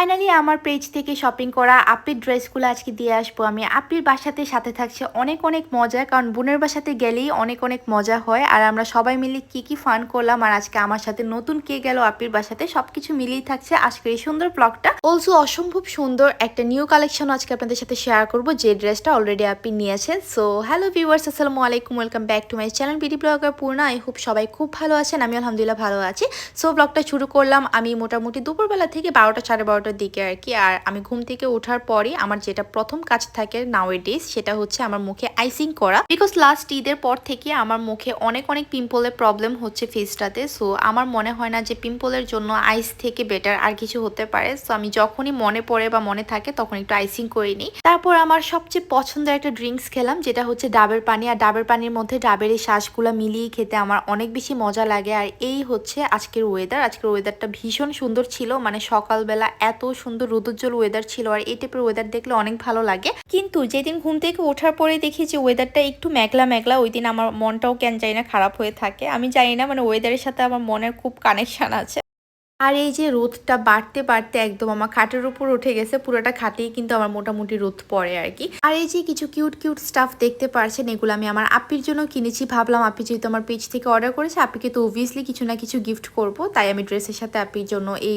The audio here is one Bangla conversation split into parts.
ফাইনালি আমার পেজ থেকে শপিং করা আপির ড্রেসগুলো আজকে দিয়ে আসব আমি। আপির বাসাতে সাথে থাকছে অনেক অনেক মজা, কারণ বোনের বাসাতে গেলেই অনেক অনেক মজা হয়। আর আমরা সবাই মিলে কি কি ফান করলাম, আর আজকে আমার সাথে নতুন কে গেল আপির বাসাতে, সবকিছু মিলেই থাকছে আজকের এই সুন্দর ব্লগটা অলসো অসম্ভব সুন্দর একটা নিউ কালেকশন আজকে আপনাদের সাথে শেয়ার করব, যে ড্রেসটা অলরেডি আপনি নিয়েছেন। সো হ্যালো ভিউয়ার্স আসসালামু আলাইকুম welcome back to my channel BD blogger Purna I hope সবাই খুব ভালো আছেন আমি আলহামদুলিল্লাহ ভালো আছি। সো ব্লগটা শুরু করলাম আমি মোটামুটি দুপুরবেলা থেকে বারোটা, সাড়ে বারোটার দিকে আর কি। আর আমি ঘুম থেকে ওঠার পরই আমার যেটা প্রথম কাজ থাকে নাও ডেজ সেটা হচ্ছে আমার মুখে আইসিং করা। বিকজ লাস্ট ঈদের পর থেকে আমার মুখে অনেক অনেক পিম্পলের প্রবলেম হচ্ছে ফেসটাতে সো আমার মনে হয় না যে পিম্পলের জন্য আইস থেকে বেটার আর কিছু হতে পারে। সো আমি যখনই মনে পড়ে বা মনে থাকে তখন একটু আইসিং করে নিই। তারপর আমার সবচেয়ে পছন্দের একটা ড্রিঙ্কস খেলাম, যেটা হচ্ছে ডাবের পানি। আর ডাবের পানির মধ্যে ডাবের এই শ্বাসগুলো মিলিয়ে খেতে আমার অনেক বেশি মজা লাগে। আর এই হচ্ছে আজকের ওয়েদার আজকের ওয়েদারটা ভীষণ সুন্দর ছিল। মানে সকালবেলা এত সুন্দর রোদোজ্জ্বল ওয়েদার ছিল আর এই টাইপের ওয়েদার দেখলে অনেক ভালো লাগে। কিন্তু যেদিন ঘুম থেকে ওঠার পরে দেখি যে ওয়েদারটা একটু মেঘলা মেঘলা, ওই দিন আমার মনটাও কেন জানি না খারাপ হয়ে থাকে। আমি জানি না মানে ওয়েদারের সাথে আমার মনের খুব কানেকশান আছে। আর এই যে রোদটা বাড়তে বাড়তে একদম আমার খাটের উপর উঠে গেছে, পুরোটা খাটেই কিন্তু আমার মোটামুটি রোদ পড়ে আর কি। আর এই যে কিছু কিউট কিউট স্টাফ দেখতে পারছেন, এগুলো আমি আমার আপির জন্য কিনেছি। ভাবলাম আপি যেহেতু আমার পেজ থেকে অর্ডার করেছে, আপিকে তো অবভিয়াসলি কিছু না কিছু গিফট করব, তাই আমি ড্রেসের সাথে আপির জন্য এই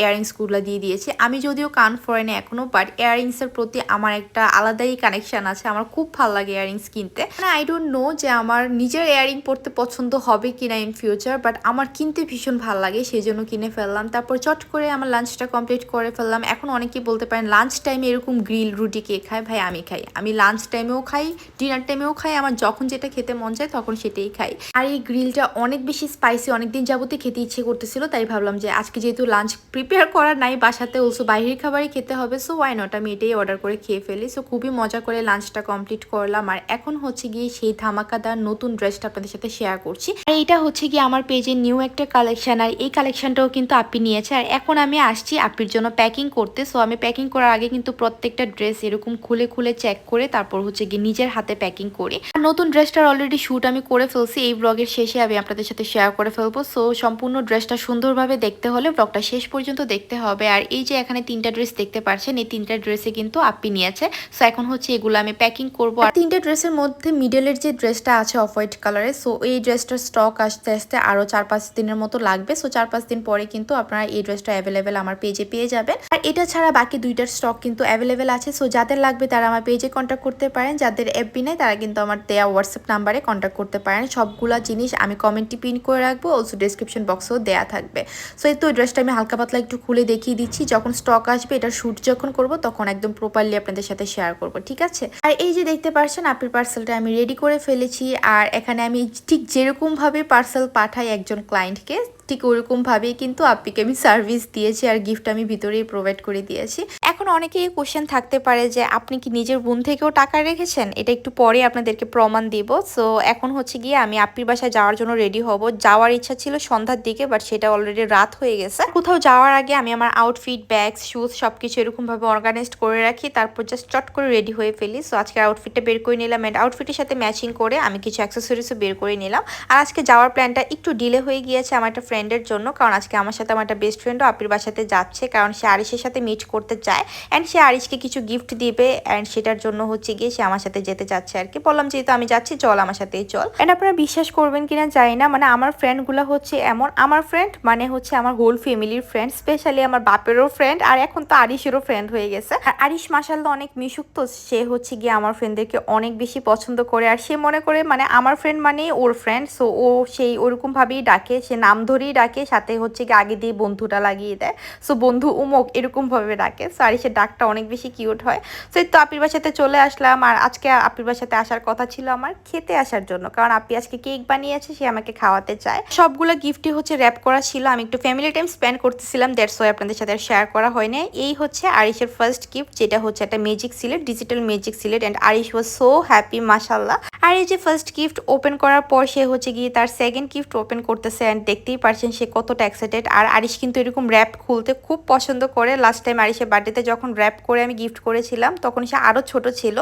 ইয়াররিংসগুলো দিয়ে দিয়েছি। আমি যদিও কান ফরেনি এখনও বাট ইয়াররিংসের প্রতি আমার একটা আলাদাই কানেকশন আছে। আমার খুব ভালো লাগে ইয়াররিংস কিনতে। মানে আই ডোন্ট নো যে আমার নিজের ইয়াররিং পরতে পছন্দ হবে কিনা ইন ফিউচার বাট আমার কিনতে ভীষণ ভালো লাগে, সেই জন্য কিনে ফেললাম, তারপর চট করে আমার লাঞ্চটা কমপ্লিট করে ফেললাম। এখন অনেকেই বলতে পারেন লাঞ্চ টাইমে এরকম গ্রিল রুটি কে খায়? ভাই, আমি খাই। আমি লাঞ্চ টাইমেও খাই ডিনার টাইমেও খাই, আমার যখন যেটা খেতে মন চায় তখন সেটাই খাই। আর এই গ্রিলটা অনেক বেশি স্পাইসি অনেকদিন যাবতে খেতে ইচ্ছে করতেছিল, তাই ভাবলাম যে আজকে যেহেতু লাঞ্চ প্রিপেয়ার করার নাই, বাসাতে অলসো বাইরের খাবারই খেতে হবে সো ওয়াই নট আমি এটাই অর্ডার করে খেয়ে ফেলি। সো খুবই মজা করে লাঞ্চটা কমপ্লিট করলাম। আর এখন হচ্ছে গিয়ে সেই ধামাকাদার নতুন ড্রেসটা আপনাদের সাথে শেয়ার করছি। আর এইটা হচ্ছে গিয়ে আমার পেজে নিউ একটা কালেকশন আর এই কালেকশনটাও কিন্তু আপনি নিয়েছে। আর এখন আমি আসছি আপির জন্য প্যাকিং করতে। সো আমি প্যাকিং করার আগে কিন্তু প্রত্যেকটা ড্রেস এরকম খুলে খুলে চেক করে তারপর হচ্ছে গিয়ে নিজের হাতে প্যাকিং করি। আর নতুন ড্রেসটার অলরেডি শ্যুট আমি করে ফেলছি। এই ব্লগের শেষে আমি আপনাদের সাথে শেয়ার করে ফেলব। সো সম্পূর্ণ ড্রেসটা সুন্দরভাবে দেখতে হলে ব্লগটা শেষ পর্যন্ত দেখতে হবে। আর এই যে এখানে তিনটা ড্রেস দেখতে পারছেন এই তিনটা ড্রেসে কিন্তু আপি নিয়েছে। সো এখন হচ্ছে এগুলো আমি প্যাকিং করব। আর তিনটা ড্রেসের মধ্যে মিডলের যে ড্রেসটা আছে অফ হোয়াইট কালারের সো এই ড্রেসটার স্টক আসতে আসতে আরও চার পাঁচ দিনের মতো লাগবে। সো চার পাঁচ দিন পরে কিন্তু আপনারা এই ড্রেসটা অ্যাভেলেবেল আমার পেজে পেয়ে যাবেন। আর এটা ছাড়া বাকি দুইটার স্টক কিন্তু অ্যাভেলেবেল আছে। সো যাদের লাগবে তারা আমার পেজে কন্ট্যাক্ট করতে পারেন। যাদের এফবি নেই, তারা কিন্তু আমার দেয়া হোয়াটসঅ্যাপ নাম্বারে কন্ট্যাক্ট করতে পারেন। সবগুলা জিনিস আমি কমেন্টে পিন করে রাখব। অলসো ডিসক্রিপশন বক্সেও দেয়া থাকবে। সো এই তো ড্রেসটা আমি হালকা পাতলা একটু খুলে দেখিয়ে দিচ্ছি। যখন স্টক আসবে এটা শ্যুট যখন করব, তখন একদম প্রপারলি আপনাদের সাথে শেয়ার করব, ঠিক আছে? আর এই যে দেখতে পারছেন আপনার পার্সেলটা আমি রেডি করে ফেলেছি। আর এখানে আমি ঠিক যেরকমভাবে পার্সেল পাঠাই একজন ক্লায়েন্টকে ঠিক ওরকমভাবেই কিন্তু আপ্পিকে আমি সার্ভিস দিয়েছি আর গিফট আমি ভিতরেই প্রোভাইড করে দিয়েছি। এখন অনেকেই কোশ্চেন থাকতে পারে যে, আপনি কি নিজের বোন থেকেও টাকা রেখেছেন? এটা একটু পরে আপনাদেরকে প্রমাণ দিব। সো এখন হচ্ছে গিয়ে আমি আপির বাসায় যাওয়ার জন্য রেডি হব। যাওয়ার ইচ্ছা ছিল সন্ধ্যার দিকে বাট সেটা অলরেডি রাত হয়ে গেছে। কোথাও যাওয়ার আগে আমি আমার আউটফিট ব্যাগস শুজ সব কিছু এরকমভাবে অর্গানাইজড করে রাখি। তারপর জাস্ট চট করে রেডি হয়ে ফেলি। সো আজকে আউটফিটটা বের করে নিলাম অ্যান্ড আউটফিটের সাথে ম্যাচিং করে আমি কিছু অ্যাক্সেসরিজও বের করে নিলাম। আর আজকে যাওয়ার প্ল্যানটা একটু ডিলে হয়ে গিয়েছে আমার একটা ফ্রেন্ডের জন্য। কারণ আজকে আমার সাথে আমার একটা বেস্ট ফ্রেন্ডও আপির বাসাতে যাচ্ছে। কারণ সে আরিসের সাথে মিট করতে চায় অ্যান্ড সে আরিসকে কিছু গিফট দিবে অ্যান্ড সেটার জন্য হচ্ছে গিয়ে সে আমার সাথে যেতে চাচ্ছে আর কি। বললাম, যেহেতু আমি যাচ্ছি, চল আমার সাথেই চল। অ্যান্ড আপনারা বিশ্বাস করবেন কিনা জানি না মানে আমার ফ্রেন্ডগুলো হচ্ছে এমন। আমার ফ্রেন্ড মানে হচ্ছে আমার হোল ফ্যামিলির ফ্রেন্ড স্পেশালি আমার বাপেরও ফ্রেন্ড আর এখন তো আরিসেরও ফ্রেন্ড হয়ে গেছে। আর আরিস মাসাল্লাহ অনেক মিশুক তো, সে হচ্ছে গিয়ে আমার ফ্রেন্ডদেরকে অনেক বেশি পছন্দ করে, আর সে মনে করে মানে আমার ফ্রেন্ড মানে ওর ফ্রেন্ড সো ও সেই ওরকম ভাবেই ডাকে, সে নাম ধরেই ডাকে, সাথে হচ্ছে গিয়ে আগে দিয়ে বন্ধুটা লাগিয়ে দেয়। সো বন্ধু উমক এরকম ভাবে ডাকে। সো আরিসের ডাকটা অনেক বেশি কিউট হয়। সো তো আপির বাসাতে চলে আসলাম। আর আজকে আপির বাসাতে আসার কথা ছিল আমার খেতে আসার জন্য। কারণ আপি আজকে কেক বানিয়েছে, সে আমাকে খাওয়াতে চায়। সবগুলো গিফটই হচ্ছে র্যাপ করা ছিল। আমি একটু ফ্যামিলি টাইম স্পেন্ড করতেছিলাম দ্যাটস ওয়াই আপনাদের সাথে শেয়ার করা হয়নি। এই হচ্ছে আরিশের ফার্স্ট গিফট যেটা হচ্ছে একটা magic slate digital magic slate and Arish was so happy মাসাল্লাহ আর এই যে ফার্স্ট গিফট ওপেন করার পর সে হচ্ছে গিয়ে তার সেকেন্ড গিফট ওপেন করতেছে অ্যান্ড দেখতেই পারছেন সে কতটা এক্সাইটেড আর আরিশ কিন্তু এরকম র্যাপ খুলতে খুব পছন্দ করে। লাস্ট টাইম আরিশের বার্থডেতে যখন র্যাপ করে আমি গিফট করেছিলাম, তখন সে আরও ছোট ছিল।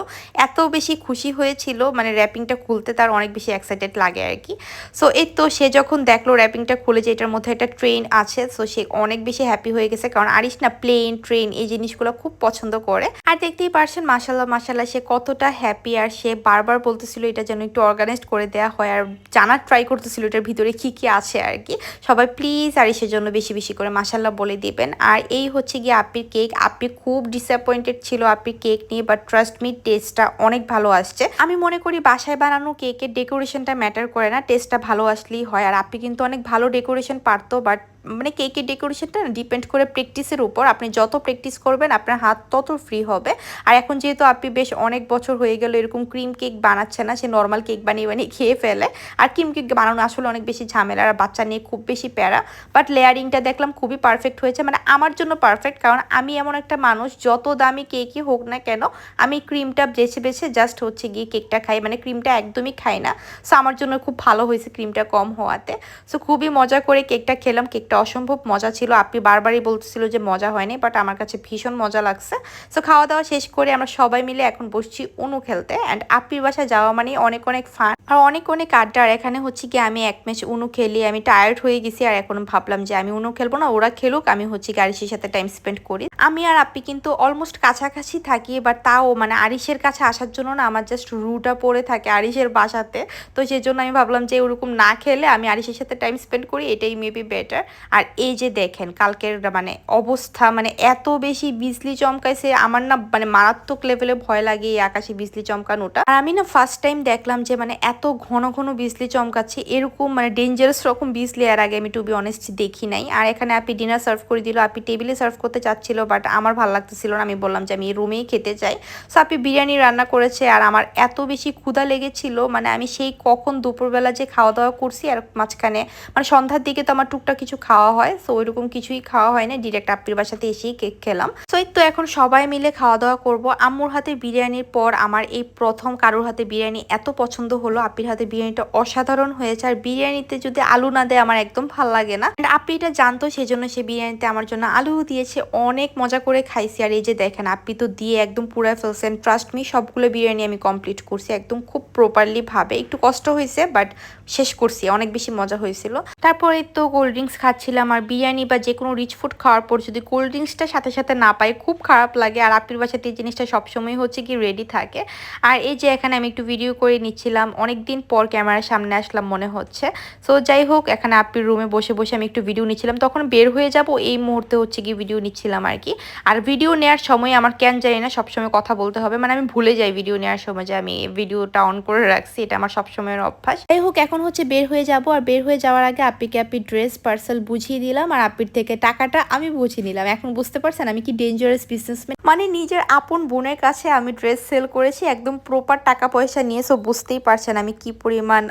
এত বেশি খুশি হয়েছিল মানে র্যাপিংটা খুলতে তার অনেক বেশি এক্সাইটেড লাগে আর কি। সো এই তো সে যখন দেখল র্যাপিংটা খুলে যে এটার মধ্যে একটা ট্রেন আছে সো সে অনেক বেশি হ্যাপি হয়ে গেছে। কারণ আরিস না প্লেন ট্রেন এই জিনিসগুলো খুব পছন্দ করে। আর দেখতেই পারছেন মাসাল্লাহ মাসাল্লাহ সে কতটা হ্যাপি আর সে বারবার বলতেছিল এটা যেন একটু অর্গানাইজড করে দেওয়া হয়। আর জানার ট্রাই করতেছিল এটার ভিতরে কি কি আছে আর কি। সবাই প্লিজ আরিসের জন্য বেশি বেশি করে মাসাল্লাহ বলে দিবেন। আর এই হচ্ছে গিয়ে আপির কেক আপি খুব ডিসঅ্যাপয়েন্টেড ছিল আপনি কেক নিয়ে বাট ট্রাস্ট মি টেস্টটা অনেক ভালো আসছে। আমি মনে করি বাসায় বানানো কেকের ডেকোরেশনটা ম্যাটার করে না টেস্টটা ভালো আসলেই হয়। আর আপনি কিন্তু অনেক ভালো ডেকোরেশন পারতো বাট মানে কেকের ডেকোরেশনটা ডিপেন্ড করে প্র্যাকটিসের উপর। আপনি যত প্র্যাকটিস করবেন, আপনার হাত তত ফ্রি হবে। আর এখন যেহেতু আপনি বেশ অনেক বছর হয়ে গেল এরকম ক্রিম কেক বানাচ্ছে না, সে নর্মাল কেক বানিয়ে বানিয়ে খেয়ে ফেলে। আর ক্রিম কেক বানানো আসলে অনেক বেশি ঝামেলা, আর বাচ্চা নিয়ে খুব বেশি প্যারা। বাট লেয়ারিংটা দেখলাম খুবই পারফেক্ট হয়েছে। মানে আমার জন্য পারফেক্ট কারণ আমি এমন একটা মানুষ, যত দামি কেকই হোক না কেন, আমি ক্রিমটা বেছে বেছে জাস্ট হচ্ছে গিয়ে কেকটা খাই। মানে ক্রিমটা একদমই খাই না। সো আমার জন্য খুব ভালো হয়েছে ক্রিমটা কম হওয়াতে। সো খুবই মজা করে কেকটা খেলাম। কেক কেকটা অসম্ভব মজা ছিল। আপনি বারবারই বলতেছিল যে মজা হয়নি বাট আমার কাছে ভীষণ মজা লাগছে। সো খাওয়া দাওয়া শেষ করে আমরা সবাই মিলে এখন বসছি অনু খেলতে। অ্যান্ড আপির বাসায় যাওয়া মানে অনেক অনেক ফান আর অনেক অনেক আড্ডা, আর এখানে হচ্ছে কি আমি এক ম্যাচ উনু খেলি। আমি টায়ার্ড হয়ে গেছি, আর এখন ভাবলাম যে আমি উনু খেলব না, ওরা খেলুক, আমি হচ্ছে গাড়িসের সাথে টাইম স্পেন্ড করি। আমি আর আপনি কিন্তু অলমোস্ট কাছাকাছি থাকি বাট তাও মানে আরিসের কাছে আসার জন্য না আমার জাস্ট রুটা পড়ে থাকে আরিসের বাসাতে। তো সেই জন্য আমি ভাবলাম যে ওরকম না খেলে আমি আরিসের সাথে টাইম স্পেন্ড করি, এটাই মেবি বেটার আর এই যে দেখেন, কালকের মানে অবস্থা মানে এত বেশি বিজলি চমকাইছে, আমার না মানে মারাত্মক লেভেলে ভয় লাগে এই আকাশে বিজলি চমকানোটা। আর আমি না ফার্স্ট টাইম দেখলাম যে মানে এত ঘন ঘন বিজলি চমকাচ্ছে, এরকম মানে ডেঞ্জারাস রকম বিজলি। আর আগে আমি টু বি অনেস্ট দেখি নাই। আর এখানে আপনি ডিনার সার্ভ করে দিল আপনি টেবিলে সার্ভ করতে চাচ্ছিল বাট আমার ভালো লাগতেছিল না। আমি বললাম যে আমি রুমেই খেতে চাই। সো আপনি বিরিয়ানি রান্না করেছে আর আমার এত বেশি ক্ষুধা লেগেছিল। মানে আমি সেই কখন দুপুরবেলা যে খাওয়া দাওয়া করছি আর মাঝখানে মানে সন্ধ্যার দিকে তো আমার টুকটা কিছু খাওয়া হয়। সো ওইরকম কিছুই খাওয়া হয় না ডিরেক্ট আপ্পির বাসাতে এসেই কেক খেলাম। এই তো এখন সবাই মিলে খাওয়া দাওয়া করব। আম্মুর হাতে বিরিয়ানির পর আমার এই প্রথম কারোর হাতে বিরিয়ানি এত পছন্দ হলো, আপির হাতে বিরিয়ানিটা অসাধারণ হয়েছে। আর বিরিয়ানিতে যদি আলু না দেয় আমার একদম ভালো লাগে না। আপনি এটা জানতো সেজন্য সে বিরিয়ানিতে আমার জন্য আলু দিয়েছে। অনেক মজা করে খাইছি। আর এই যে দেখেন, আপনি তো দিয়ে একদম পুরা ফেলছেন। ট্রাস্ট মি সবগুলো বিরিয়ানি আমি কমপ্লিট করছি একদম খুব প্রপারলি ভাবে। একটু কষ্ট হয়েছে বাট শেষ করছি। অনেক বেশি মজা হয়েছিল। তারপরে তো কোল্ড ড্রিঙ্কস খাচ্ছিলাম। আর বিরিয়ানি বা যে কোনো রিচ ফুড খাওয়ার পর যদি কোল্ড ড্রিঙ্কসটা সাথে সাথে না পাই খুব খারাপ লাগে। আর আপির বাসাতে এই জিনিসটা সবসময় হচ্ছে কি রেডি থাকে। আর এই যে এখানে আমি একটু ভিডিও করে নিচ্ছিলাম অনেক দিন পর ক্যামেরার সামনে আসলাম মনে হচ্ছে। সো যাই হোক, এখানে আপির রুমে বসে বসে আমি একটু ভিডিও নিচ্ছিলাম। তখন বের হয়ে যাব, এই মুহূর্তে হচ্ছে কি ভিডিও নিচ্ছিলাম আর কি। আর ভিডিও নেওয়ার সময় আমার কেন জানি না সবসময় কথা বলতে হবে। মানে আমি ভুলে যাই ভিডিও নেওয়ার সময় যে আমি ভিডিওটা অন করে রাখছি, এটা আমার সবসময়ের অভ্যাস। যাই হোক, এখন হচ্ছে বের হয়ে যাব। আর বের হয়ে যাওয়ার আগে আপিকে আপি ড্রেস পার্সেল বুঝিয়ে দিলাম। আর আপির থেকে টাকাটা আমি বুঝিয়ে নিলাম। এখন বুঝতে পারছেন আমি কি ডেঞ্জারাস বিজনেসম্যান মানে নিজের আপন বোনের কাছে আমি ড্রেস সেল করেছি, একদম প্রপার টাকা পয়সা নিয়ে সো বুঝতেই পারছেন আমি কি পরিমাণ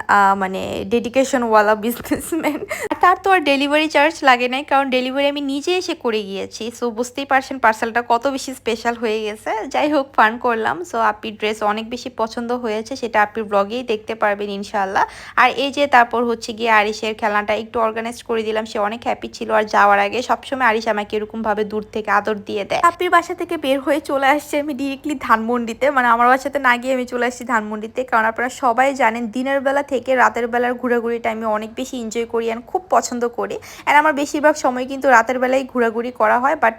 মানে ডেডিকেশনওয়ালা বিজনেসম্যান তার তো আর ডেলিভারি চার্জ লাগে নাই, কারণ ডেলিভারি আমি নিজে এসে করে গিয়েছি সো বুঝতেই পারছেন পার্সেলটা কত বেশি স্পেশাল হয়ে গেছে। যাই হোক ফান করলাম সো আপনি ড্রেস অনেক বেশি পছন্দ হয়েছে, সেটা আপনি ব্লগেই দেখতে পারবেন ইনশাল্লাহ আর এই যে তারপর হচ্ছে গিয়ে আরিসের খেলাটা একটু অর্গানাইজ করে দিলাম, সে অনেক হ্যাপি ছিল, আর যাওয়ার আগে সবসময় আরিস আমাকে এরকমভাবে দূর থেকে আদর দিয়ে দেয় আপির বাসা থেকে বের হয়ে চলে আসছে আমি ডিরেক্টলি ধানমন্ডিতে। মানে আমার বাসাতে না গিয়ে আমি চলে আসছি ধানমন্ডিতে। কারণ আপনারা সবাই জানেন, দিনের বেলা থেকে রাতের বেলার ঘোরাঘুরিটা আমি অনেক বেশি এনজয় করি অ্যান্ড খুব পছন্দ করি। অ্যান্ড আমার বেশিরভাগ সময় কিন্তু রাতের বেলায় ঘোরাঘুরি করা হয় বাট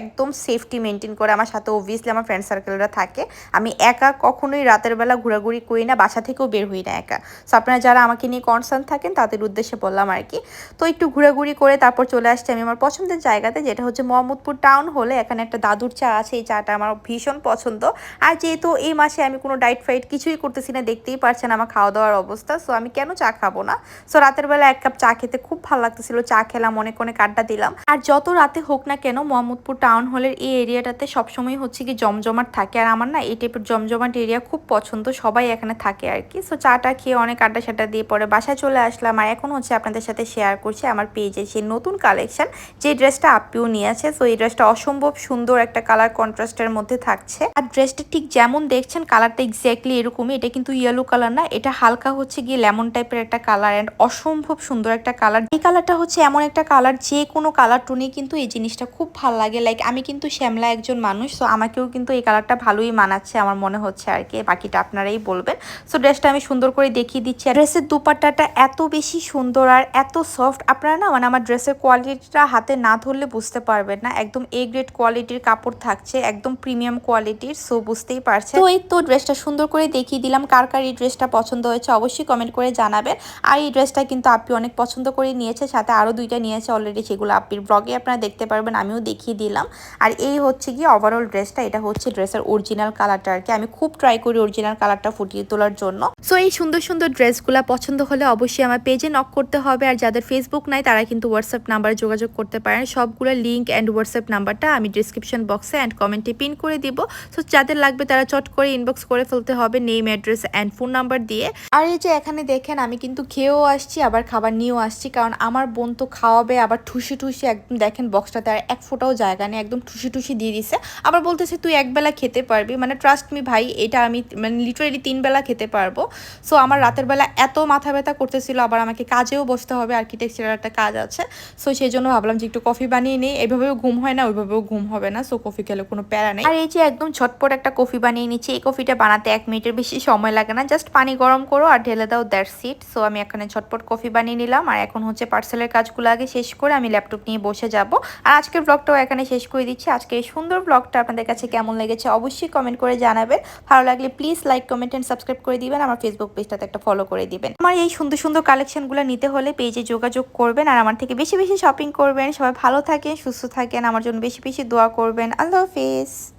একদম সেফটি মেনটেন করে আমার সাথে অবভিয়াসলি আমার ফ্রেন্ড সার্কেলরা থাকে। আমি একা কখনোই রাতের বেলা ঘোরাঘুরি করি না, বাসা থেকেও বের হই না একা। সো আপনারা যারা আমাকে নিয়ে কনসার্ন থাকেন, তাদের উদ্দেশ্যে বললাম আর কি। তো একটু ঘোরাঘুরি করে তারপর চলে আসছি আমি আমার পছন্দের জায়গাতে, যেটা হচ্ছে মোহাম্মদপুর টাউন হলে এখানে একটা দাদুর চা আছে, এই চাটা আমার ভীষণ পছন্দ। আর যেহেতু এই মাসে আমি কোনো ডাইট ফাইট কিছুই করতেছি না, দেখতেই পারছেন আমার খাওয়া দাওয়ার অবস্থা। সো আমি কেন চা খাব না? সো রাতের বেলা এক কাপ চা খেতে খুব ভালো লাগতেছিল। চা খেলাম, অনেক অনেক আড্ডা দিলাম। আর যত রাতে হোক না কেন, মোহাম্মদপুর টাউন হলের এই এরিয়াটাতে সবসময় হচ্ছে কি জমজমাট থাকে। আর আমার না এই টাইপের জমজমাট এরিয়া খুব পছন্দ, সবাই এখানে থাকে আর কি। সো চাটা খেয়ে অনেক আড্ডা সাড্ডা দিয়ে পরে বাসায় চলে আসলাম। আর এখন হচ্ছে আপনাদের সাথে শেয়ার করছি আমার পেজে সেই নতুন কালেকশন যে ড্রেসটা আপিও নিয়েছে সো এই ড্রেসটা অসম্ভব সুন্দর একটা কালার কন্ট্রাস্টের মধ্যে থাকছে। আর ড্রেসটা ঠিক যেমন দেখছেন কালারটা এক্স্যাক্টলি এরকমই। এটা কিন্তু ইয়েলো কালার না, এটা হালকা হচ্ছে গিয়ে লেমন টাইপের একটা কালার অ্যান্ড অসম্ভব সুন্দর একটা কালার এই কালারটা হচ্ছে এমন একটা কালার যে কোনো কালার টুনে কিন্তু এই জিনিসটা খুব ভালো লাগে। লাগে লাইক আমি কিন্তু শ্যামলা একজন মানুষ সো আমাকেও কিন্তু এই কালারটা ভালোই মানাচ্ছে আমার মনে হচ্ছে আর কি, বাকিটা আপনারাই বলবেন। সো ড্রেসটা আমি সুন্দর করে দেখিয়ে দিচ্ছি ড্রেসের দুপাট্টাটা এত বেশি সুন্দর আর এত সফট আপনারা না মানে আমার ড্রেসের কোয়ালিটিটা হাতে না ধরলে বুঝতে পারবেন না, একদম এ গ্রেড কোয়ালিটির কাপড় থাকছে, একদম প্রিমিয়াম কোয়ালিটির সো বুঝতেই পারছে তো এই তো ড্রেসটা সুন্দর করে দেখিয়ে দিলাম, কার কার এই ড্রেসটা পছন্দ হয়েছে অবশ্যই কমেন্ট করে জানাবেন। আর এই ড্রেসটা কিন্তু আপনি অনেক পছন্দ করে নিয়েছে, সাথে আরও দুইটা নিয়েছে অলরেডি সেগুলো আপির ব্লগে আপনারা দেখতে পারবেন, আমিও দেখিয়ে দিলাম। আর এই হচ্ছে কি ওভারঅল ড্রেসটা এটা হচ্ছে ড্রেসের অরিজিনাল কালারটা আর কি। আমি খুব ট্রাই করি অরিজিনাল কালারটা ফুটিয়ে তোলার জন্য। সো এই সুন্দর সুন্দর ড্রেসগুলো পছন্দ হলে অবশ্যই আমার পেজে নক করতে হবে। আর যাদের ফেসবুক নাই, তারা কিন্তু হোয়াটসঅ্যাপ নাম্বারে যোগাযোগ করতে পারেন। সবগুলো লিঙ্ক অ্যান্ড হোয়াটসঅ্যাপ নাম্বারটা আমি ডিসক্রিপশন বক্সে অ্যান্ড কমেন্টে পিন করে দিব। সো যাদের লাগবে তারা চট করে ইনবক্স করে ফেলতে হবে name address and phone number দিয়ে। আর এই যে এখানে দেখেন, আমি কিন্তু খেয়েও আসছি, আবার খাবার নিয়েও আসছি। কারণ আমার বোন তো খাওয়াবে, আবার ঠুসি ঠুসি একদম দেখেন বক্সটাতে আর এক ফোটাও জায়গা নেই একদম ঠুসি ঠুসি দিয়ে দিছে। আবার বলতেছে, তুই একবেলা খেতে পারবি। মানে ট্রাস্ট মি ভাই, এটা আমি মানে লিটারেলি তিন বেলা খেতে পারব। সো আমার রাতের বেলা এত মাথা ব্যথা করতেছিল, আবার আমাকে কাজেও বসতে হবে আর্কিটেকচারের একটা কাজ আছে। সো সেই জন্য ভাবলাম যে একটু কফি বানিয়ে নিই। এভাবেও ঘুম হয় না, ওইভাবেও ঘুম হবে না। সো কফি খেলে কোনো প্যারা নেই। আর এই যে একদম ঝটপট একটা কফি বানিয়ে নিচ্ছি, এই কফিটা বানাতে এক মিনিটের বেশি সময় লাগে না। জাস্ট পানি গরম করো আর ঢেলে দাও দ্যাট সিট সো আমি এখানে ঝটপট কফি বানিয়ে নিলাম। আর এখন হচ্ছে পার্সেলের কাজগুলো আগে শেষ করে আমি ল্যাপটপ নিয়ে বসে যাব। আর আজকের ব্লগটাও এখানে শেষ করে দিচ্ছি। আজকে এই সুন্দর ব্লগটা আপনাদের কাছে কেমন লেগেছে অবশ্যই কমেন্ট করে জানাবেন। ভালো লাগলে please like comment and subscribe করে দিবেন। আমার ফেসবুক পেজটাতে একটা ফলো করে দিবেন। আমার এই সুন্দর সুন্দর কালেকশনগুলো নিতে হলে পেজে যোগাযোগ করবেন আর আমার থেকে বেশি বেশি শপিং করবেন। সবাই ভালো থাকেন, সুস্থ থাকেন। আমার জন্য বেশি বেশি দোয়া করবেন। আল্লাহ হাফিজ।